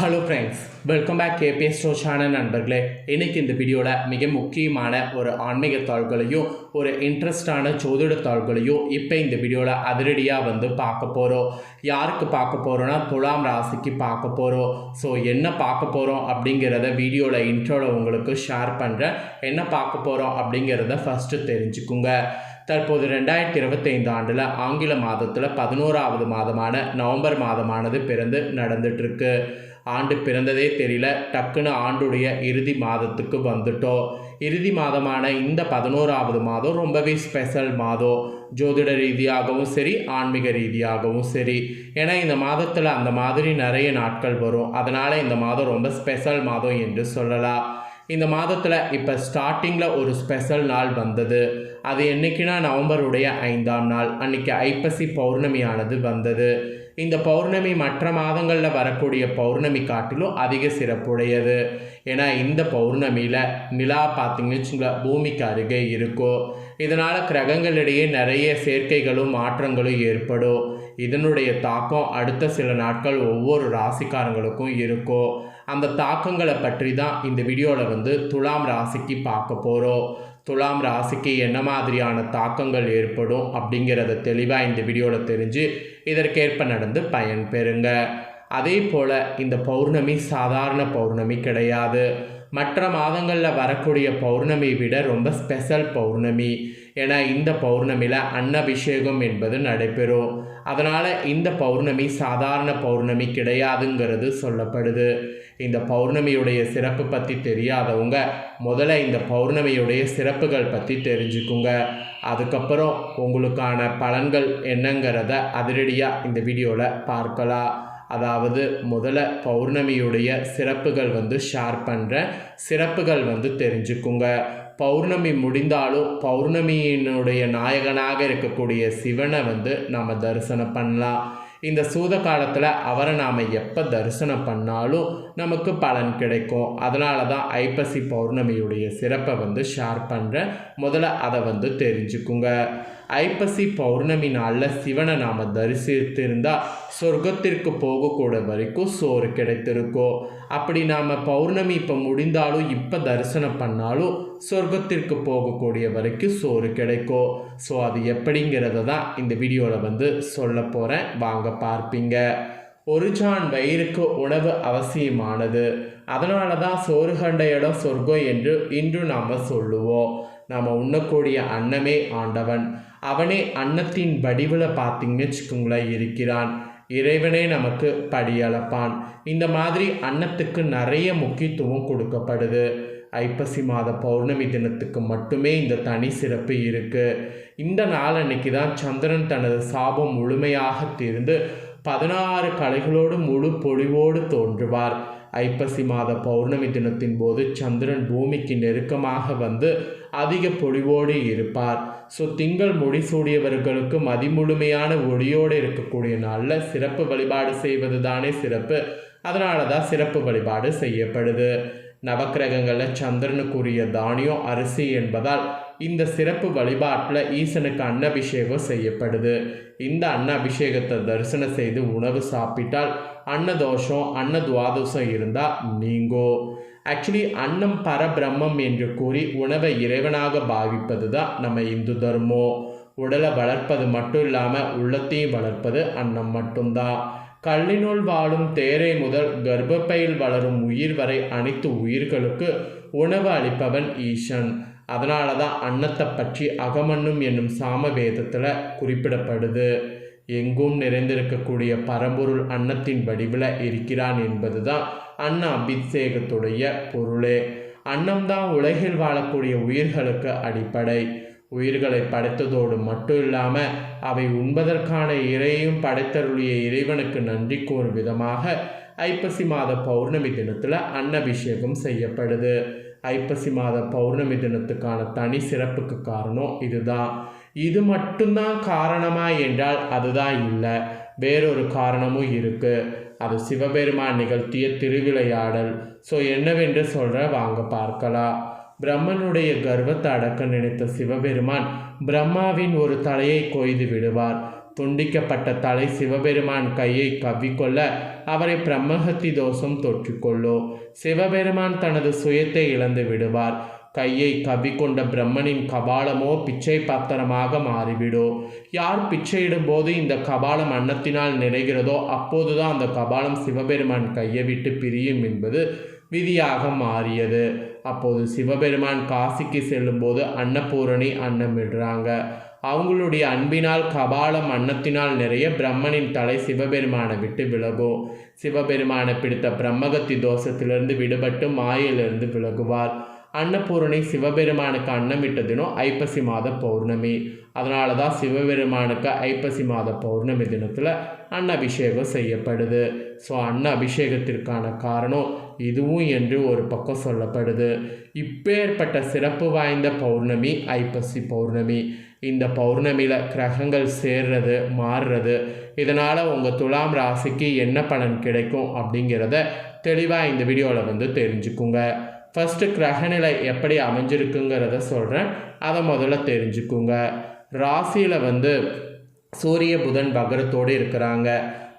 Hello friends welcome back KPS ஸ்டோ நண்பர்களே. இன்றைக்கி இந்த வீடியோவில் மிக முக்கியமான ஒரு ஆன்மீக தாள்களையும் ஒரு இன்ட்ரெஸ்டான ஜோதிட தாள்களையும் இப்போ இந்த வீடியோவில் அதிரடியாக வந்து பார்க்க போகிறோம் யாருக்கு பார்க்க போகிறோன்னா துலாம் ராசிக்கு பார்க்க போகிறோம் ஸோ என்ன பார்க்க போகிறோம் அப்படிங்கிறத வீடியோவில் இன்ட்ரோவில் உங்களுக்கு ஷேர் பண்ணுறேன் என்ன பார்க்க போகிறோம் அப்படிங்கிறத ஃபஸ்ட்டு தெரிஞ்சுக்குங்க. தற்போது ரெண்டாயிரத்தி இருபத்தைந்து ஆண்டில் ஆங்கில மாதத்தில் பதினோராவது மாதமான நவம்பர் மாதமானது பிறந்து நடந்துட்டுருக்கு ஆண்டு பிறந்ததே தெரியல. டக்குன்னு ஆண்டுடைய இறுதி மாதத்துக்கு வந்துட்டோம் இறுதி மாதமான இந்த பதினோராவது மாதம் ரொம்பவே ஸ்பெஷல் மாதம். ஜோதிட ரீதியாகவும் சரி ஆன்மீக ரீதியாகவும் சரி. ஏன்னா இந்த மாதத்தில் அந்த மாதிரி நிறைய நாட்கள் வரும். அதனால் இந்த மாதம் ரொம்ப ஸ்பெஷல் மாதம் என்று சொல்லலாம். இந்த மாதத்தில் இப்போ ஸ்டார்டிங்கில் ஒரு ஸ்பெஷல் நாள் வந்தது. அது என்னைக்குன்னா நவம்பருடைய ஐந்தாம் நாள். அன்றைக்கி ஐப்பசி பௌர்ணமியானது வந்தது. இந்த பௌர்ணமி மற்ற மாதங்களில் வரக்கூடிய பௌர்ணமி காட்டிலும் அதிக சிறப்புடையது. ஏன்னா இந்த பௌர்ணமியில் நிலா பார்த்தீங்கன்னு வச்சுங்களேன் பூமிக்கு அருகே இருக்கும். இதனால் கிரகங்களிடையே நிறைய சேர்க்கைகளும் மாற்றங்களும் ஏற்படும். இதனுடைய தாக்கம் அடுத்த சில நாட்கள் ஒவ்வொரு ராசிக்காரங்களுக்கும் இருக்கும். அந்த தாக்கங்களை பற்றி தான் இந்த வீடியோவில் வந்து துலாம் ராசிக்கு பார்க்க போகிறோம் துலாம் ராசிக்கு என்ன மாதிரியான தாக்கங்கள் ஏற்படும் அப்படிங்கிறத தெளிவாக இந்த வீடியோவில் தெரிஞ்சு இதற்கேற்ப நடந்து பயன் பெறுங்க. அதே போல் இந்த பௌர்ணமி சாதாரண பௌர்ணமி கிடையாது. மற்ற மாதங்களில் வரக்கூடிய பௌர்ணமியை விட ரொம்ப ஸ்பெஷல் பௌர்ணமி. ஏன்னா இந்த பௌர்ணமியில் அன்னபிஷேகம் என்பது நடைபெறும். அதனால் இந்த பௌர்ணமி சாதாரண பௌர்ணமி கிடையாதுங்கிறது சொல்லப்படுது. இந்த பௌர்ணமியுடைய சிறப்பு பற்றி தெரியாதவங்க முதல்ல இந்த பௌர்ணமியுடைய சிறப்புகள் பற்றி தெரிஞ்சுக்குங்க. அதுக்கப்புறம் உங்களுக்கான பலன்கள் என்னங்கிறத அதிரடியாக இந்த வீடியோவில் பார்க்கலாம். அதாவது முதல்ல பௌர்ணமியுடைய சிறப்புகள் வந்து ஷேர் பண்ணுறேன் சிறப்புகள் வந்து தெரிஞ்சுக்குங்க. பௌர்ணமி முடிந்தாலும் பௌர்ணமியினுடைய நாயகனாக இருக்கக்கூடிய சிவனை வந்து நம்ம தரிசனம் பண்ணலாம். இந்த சூத காலத்தில் அவரை நாம் எப்போ தரிசனம் பண்ணாலும் நமக்கு பலன் கிடைக்கும். அதனால தான் ஐப்பசி பௌர்ணமியுடைய சிறப்பை வந்து ஷேர் பண்ணுறேன் முதல்ல அதை வந்து தெரிஞ்சுக்குங்க. ஐப்பசி பௌர்ணமி நாளில் சிவனை நாம் தரிசித்திருந்தால் சொர்க்கத்திற்கு போகக்கூட வரைக்கும் சோறு கிடைத்திருக்கும். அப்படி நாம் பௌர்ணமி இப்போ முடிந்தாலும் இப்போ தரிசனம் பண்ணாலும் சொர்க்கத்திற்கு போகக்கூடிய வரைக்கும் சோறு கிடைக்கும். ஸோ அது எப்படிங்கிறத தான் இந்த வீடியோவில் வந்து சொல்ல போகிறேன் வாங்க பார்ப்பீங்க. ஒரு ஜான் வயிறுக்கு உணவு அவசியமானது. அதனால தான் சோறு கண்ட இடம் சொர்க்கம் என்று இன்று நாம் சொல்லுவோம். நாம் உண்ணக்கூடிய அன்னமே ஆண்டவன். அவனே அன்னத்தின் வடிவில் பார்த்தீங்கன்னு வச்சுக்கோங்களேன் இருக்கிறான். இறைவனே நமக்கு படியளப்பான் இந்த மாதிரி அன்னத்துக்கு நிறைய முக்கியத்துவம் கொடுக்கப்படுது. ஐப்பசி மாத பௌர்ணமி தினத்துக்கு மட்டுமே இந்த தனி சிறப்பு இருக்குது இந்த நாள் அன்னைக்கு தான் சந்திரன் தனது சாபம் முழுமையாக தீர்ந்து பதினாறு கலைகளோடு முழு பொழிவோடு தோன்றுவார். ஐப்பசி மாத பௌர்ணமி தினத்தின் போது சந்திரன் பூமிக்கு நெருக்கமாக வந்து அதிக பொழிவோடு இருப்பார். ஸோ திங்கள் முடிசூடியவர்களுக்கு மதிமுழுமையான ஒளியோடு இருக்கக்கூடிய நாளில் சிறப்பு வழிபாடு செய்வது தானே சிறப்பு. அதனால தான் சிறப்பு வழிபாடு செய்யப்படுது. நவக்கிரகங்களில் சந்திரனுக்குரிய தானியம் அரிசி என்பதால் இந்த சிறப்பு வழிபாட்டில் ஈசனுக்கு அன்னபிஷேகம் செய்யப்படுது. இந்த அன்ன அபிஷேகத்தை தரிசனம் செய்து உணவு சாப்பிட்டால் அன்னதோஷம் அன்னதுவாதோஷம் இருந்தால் நீங்கோ. ஆக்சுவலி அன்னம் பரபிரம்மம் என்று கூறி உணவை இறைவனாக பாவிப்பது தான் நம்ம இந்து தர்மம் உடலை வளர்ப்பது மட்டும் இல்லாமல் உள்ளத்தையும் வளர்ப்பது அன்னம் மட்டும்தான். கல்லினுள் வாழும் தேரை முதல் கர்ப்பப்பையில் வளரும் உயிர் வரை அனைத்து உயிர்களுக்கு உணவு அளிப்பவன் ஈசன். அதனால தான் அன்னத்தை பற்றி அகமன்னும் என்னும் சாம வேதத்தில் குறிப்பிடப்படுது. எங்கும் நிறைந்திருக்கக்கூடிய பரம்பொருள் அன்னத்தின் வடிவில் இருக்கிறான் என்பது தான் அன்ன அபிஷேகத்துடைய பொருளே. அன்னம்தான் உலகில் வாழக்கூடிய உயிர்களுக்கு அடிப்படை. உயிர்களை படைத்ததோடு மட்டும் இல்லாமல் அவை உண்பதற்கான இறையும் படைத்தருளிய இறைவனுக்கு நன்றி கூறும் விதமாக ஐப்பசி மாத பௌர்ணமி தினத்தில் அன்னபிஷேகம் செய்யப்படுது. ஐப்பசி மாத பௌர்ணமி தினத்துக்கான தனி சிறப்புக்கு காரணம் இதுதான். இது மட்டும்தான் காரணமா என்றால் அதுதான் இல்லை. வேறொரு காரணமும் இருக்குது அது சிவபெருமான் நிகழ்த்திய திருவிளையாடல். ஸோ என்னவென்று சொல்கிற வாங்க பார்க்கலாம். பிரம்மனுடைய கர்வத்தை அடக்க நினைத்த சிவபெருமான் பிரம்மாவின் ஒரு தலையை கொய்து விடுவார். துண்டிக்கப்பட்ட தலை சிவபெருமான் கையை கவ்விக்கொள்ள அவரை பிரம்மஹத்தி தோஷம் தொற்றிக்கொள்ளும் சிவபெருமான் தனது சுயத்தை இழந்து விடுவார். கையை கவ்விக்கொண்ட பிரம்மனின் கபாலமோ பிச்சை பாத்திரமாக மாறிவிடும் யார் பிச்சையிடும் போது இந்த கபாலம் அன்னத்தினால் நிறைகிறதோ அப்போதுதான் அந்த கபாலம் சிவபெருமான் கையை விட்டு பிரியும் என்பது விதியாக மாறியது. அப்போது சிவபெருமான் காசிக்கு செல்லும்போது அன்னபூரணி அன்னமிடுறாங்க அவங்களுடைய அன்பினால் கபாலம் அன்னத்தினால் நிறைய பிரம்மனின் தலை சிவபெருமானை விட்டு விலகும். சிவபெருமானை பிடித்த பிரம்மகத்தி தோஷத்திலிருந்து விடுபட்டு மாயிலிருந்து விலகுவார். அன்னபூரணி சிவபெருமானுக்கு அன்னமிட்ட தினம் ஐப்பசி மாத பௌர்ணமி. அதனால தான் சிவபெருமானுக்கு ஐப்பசி மாத பௌர்ணமி தினத்தில் அன்ன அபிஷேகம் செய்யப்படுது. ஸோ அன்ன அபிஷேகத்திற்கான காரணம் இதுவும் என்று ஒரு பக்கம் சொல்லப்படுது. இப்பேற்பட்ட சிறப்பு வாய்ந்த பௌர்ணமி ஐப்பசி பௌர்ணமி. இந்த பௌர்ணமியில் கிரகங்கள் சேர்றது மாறுறது இதனால் உங்கள் துலாம் ராசிக்கு என்ன பலன் கிடைக்கும் அப்படிங்கிறத தெளிவாக இந்த வீடியோவில் வந்து தெரிஞ்சுக்குங்க. ஃபஸ்ட்டு கிரகநிலை எப்படி அமைஞ்சிருக்குங்கிறத சொல்கிறேன் அதை முதல்ல தெரிஞ்சுக்குங்க. ராசியில் வந்து சூரிய புதன் பகரத்தோடு இருக்கிறாங்க.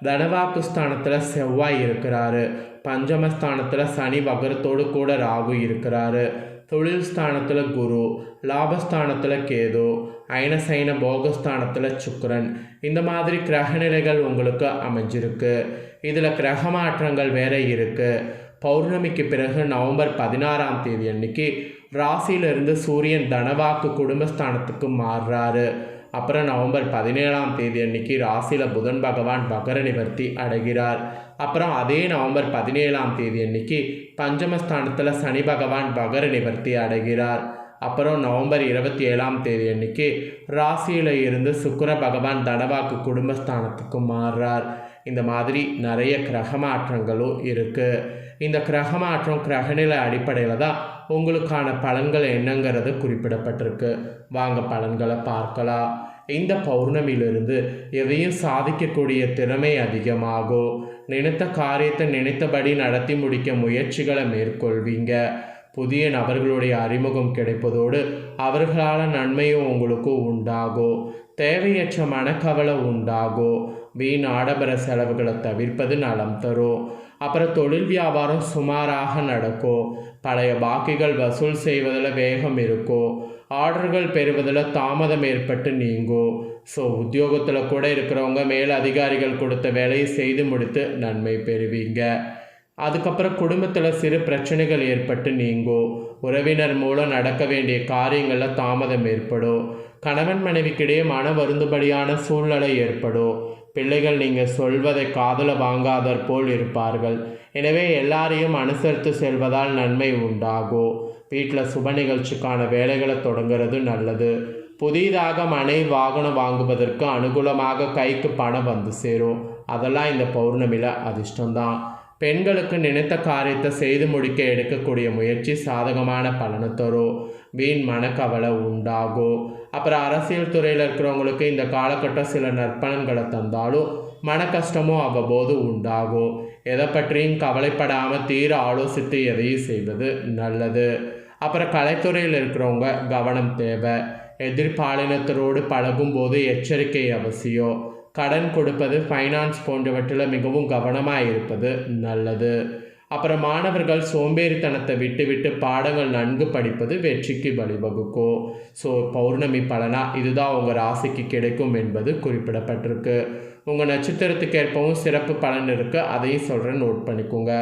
தனவாக்கு ஸ்தானத்தில் செவ்வாய் இருக்கிறாரு. பஞ்சமஸ்தானத்தில் சனி பகரத்தோடு கூட ராகு இருக்கிறாரு. தொழில் ஸ்தானத்தில் குரு லாபஸ்தானத்தில் கேது அயனசைன போகஸ்தானத்தில் சுக்கரன். இந்த மாதிரி கிரகநிலைகள் உங்களுக்கு அமைஞ்சிருக்கு. இதில் கிரக மாற்றங்கள் வேற இருக்குது பௌர்ணமிக்கு பிறகு நவம்பர் பதினாறாம் தேதி அன்னைக்கு ராசியிலிருந்து சூரியன் தனவாக்கு குடும்பஸ்தானத்துக்கு மாறுறாரு. அப்புறம் நவம்பர் பதினேழாம் தேதி அன்னைக்கு ராசியில் புதன் பகவான் மகர நிவர்த்தி அடைகிறார். அப்புறம் அதே நவம்பர் பதினேழாம் தேதி அன்னைக்கு பஞ்சமஸ்தானத்தில் சனி பகவான் மகர நிவர்த்தி அடைகிறார். அப்புறம் நவம்பர் இருபத்தி ஏழாம் தேதி அன்னைக்கு ராசியில் இருந்து சுக்கர பகவான் தனவாக்கு குடும்பஸ்தானத்துக்கு மாறுறார். இந்த மாதிரி நிறைய கிரக மாற்றங்களும் இருக்குது இந்த கிரக மாற்றம் கிரகநிலை அடிப்படையில் தான் உங்களுக்கான பலன்கள் என்னங்கிறது குறிப்பிடப்பட்டிருக்கு. வாங்க பலன்களை பார்க்கலாம். இந்த பௌர்ணமியிலிருந்து எதையும் சாதிக்கக்கூடிய திறமை அதிகமாகும் நினைத்த காரியத்தை நினைத்தபடி நடத்தி முடிக்க முயற்சிகளை மேற்கொள்வீங்க. புதிய நபர்களுடைய அறிமுகம் கிடைப்பதோடு அவர்களால் நன்மையும் உங்களுக்கு உண்டாகும் தேவையற்ற மனக்கவலை உண்டாகும் வீண் ஆடம்பர செலவுகளை தவிர்ப்பது நலம் தரும் அப்புறம் தொழில் வியாபாரம் சுமாராக நடக்கும் பழைய பாக்கிகள் வசூல் செய்வதில் வேகம் இருக்கும் ஆர்டர்கள் பெறுவதில் தாமதம் ஏற்பட்டு நீங்கும் ஸோ உத்தியோகத்தில் கூட இருக்கிறவங்க மேல் அதிகாரிகள் கொடுத்த வேலையை செய்து முடித்து நன்மை பெறுவீங்க. அதுக்கப்புறம் குடும்பத்தில் சிறு பிரச்சனைகள் ஏற்பட்டு நீங்கும் உறவினர் மூலம் நடக்க வேண்டிய காரியங்களில் தாமதம் ஏற்படும் கணவன் மனைவிக்கிடையே மன வருந்துபடியான சூழ்நிலை ஏற்படும் பிள்ளைகள் நீங்கள் சொல்வதை காதல வாங்காதற் போல் இருப்பார்கள். எனவே எல்லாரையும் அனுசரித்து செல்வதால் நன்மை உண்டாகும் வீட்டில் சுப நிகழ்ச்சிக்கான வேலைகளை தொடங்குறது நல்லது. புதிதாக மனை வாகனம் வாங்குவதற்கு அனுகூலமாக கைக்கு பணம் வந்து சேரும். அதெல்லாம் இந்த பௌர்ணமியில் அதிர்ஷ்டம்தான். பெண்களுக்கு நினைத்த காரியத்தை செய்து முடிக்க எடுக்கக்கூடிய முயற்சி சாதகமான பலனை தரும். வீண் மனக்கவலை உண்டாகும் அப்புறம் அரசியல் துறையில் இருக்கிறவங்களுக்கு இந்த காலகட்டம் சில நற்பலன்களை தந்தாலும் மன கஷ்டமும் அவ்வப்போது உண்டாகும். எதை பற்றியும் கவலைப்படாமல் தீர ஆலோசித்து எதையும் செய்வது நல்லது. அப்புறம் கலைத்துறையில் இருக்கிறவங்க கவனம் தேவை. எதிர்பாலினத்தரோடு பழகும் போது எச்சரிக்கை அவசியம். கடன் கொடுப்பது ஃபைனான்ஸ் போன்றவற்றில் மிகவும் கவனமாக இருப்பது நல்லது. அப்புறம் மாணவர்கள் சோம்பேறித்தனத்தை விட்டு விட்டு பாடங்கள் நன்கு படிப்பது வெற்றிக்கு வழிவகுக்கும். ஸோ பௌர்ணமி பலனா இதுதான் உங்கள் ராசிக்கு கிடைக்கும் என்பது குறிப்பிடப்பட்டிருக்கு. உங்கள் நட்சத்திரத்துக்கு ஏற்பவும் சிறப்பு பலன் இருக்குது அதையும் சொல்கிறேன் நோட் பண்ணிக்கோங்க.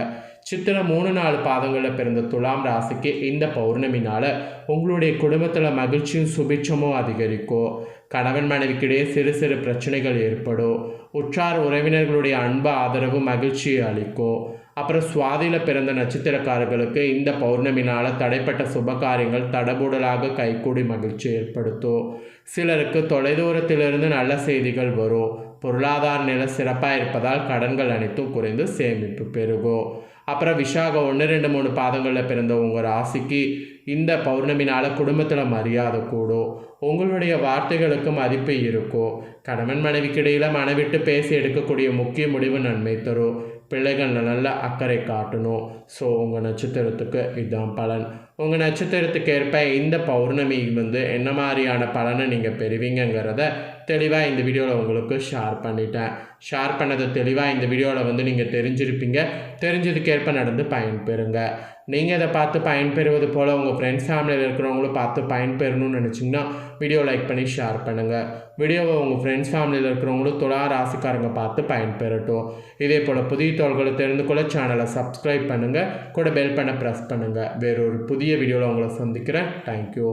சித்திரை மூணு நாலு பாதங்களில் பிறந்த துலாம் ராசிக்கு இந்த பௌர்ணமினால் உங்களுடைய குடும்பத்தில் மகிழ்ச்சியும் சுபிட்சமும் அதிகரிக்கும். கணவன் மனைவிக்கிடையே சிறு சிறு பிரச்சனைகள் ஏற்படும். உற்றார் உறவினர்களுடைய அன்பு ஆதரவு மகிழ்ச்சியை அளிக்கும். அப்புறம் சுவாதியில் பிறந்த நட்சத்திரக்காரர்களுக்கு இந்த பௌர்ணமினால் தடைப்பட்ட சுப காரியங்கள் தடபுடலாக கைகூடி மகிழ்ச்சி ஏற்படுத்தும். சிலருக்கு தொலைதூரத்திலிருந்து நல்ல செய்திகள் வரும். பொருளாதார நிலை சிறப்பாக இருப்பதால் கடன்கள் அனைத்தும் குறைந்து சேமிப்பு பெருகும். அப்புறம் விஷாக ஒன்று ரெண்டு மூணு பாதங்களில் பிறந்த உங்கள் ராசிக்கு இந்த பௌர்ணமினால் குடும்பத்தில் மரியாதை கூடும். உங்களுடைய வார்த்தைகளுக்கு மதிப்பு இருக்கும். கணவன் மனைவிக்கிடையில் மனவிட்டு பேசி எடுக்கக்கூடிய முக்கிய முடிவு நன்மை தரும். பிள்ளைகளில் நல்ல அக்கறை காட்டணும். ஸோ உங்கள் நட்சத்திரத்துக்கு இதுதான் பலன். உங்கள் நட்சத்திரத்துக்கு ஏற்ப இந்த பௌர்ணமி வந்து என்ன மாதிரியான பலனை நீங்கள் பெறுவீங்கங்கிறத தெளிவாக இந்த வீடியோவில் உங்களுக்கு ஷேர் பண்ணிட்டேன். ஷேர் பண்ணதை தெளிவாக இந்த வீடியோவில் வந்து நீங்கள் தெரிஞ்சிருப்பீங்க. தெரிஞ்சதுக்கேற்ப நடந்து பயன்பெறுங்க. நீங்கள் இதை பார்த்து பயன்பெறுவது போல் உங்கள் ஃப்ரெண்ட்ஸ் ஃபேமிலியில் இருக்கிறவங்களும் பார்த்து பயன்பெறணும்னு நினச்சிங்கன்னா வீடியோ லைக் பண்ணி ஷேர் பண்ணுங்கள் வீடியோவை உங்கள் ஃப்ரெண்ட்ஸ் ஃபேமிலியில் இருக்கிறவங்களும் துலா ராசிக்காரங்க பார்த்து பயன்பெறட்டும். இதே போல் புதிய தோள்களை தெரிந்து கொள்ள சேனலை சப்ஸ்கிரைப் பண்ணுங்கள் கூட பெல் பண்ண ப்ரெஸ் பண்ணுங்கள் வேறொரு புதிய வீடியோவில் உங்களை சந்திக்கிறேன். தேங்க்யூ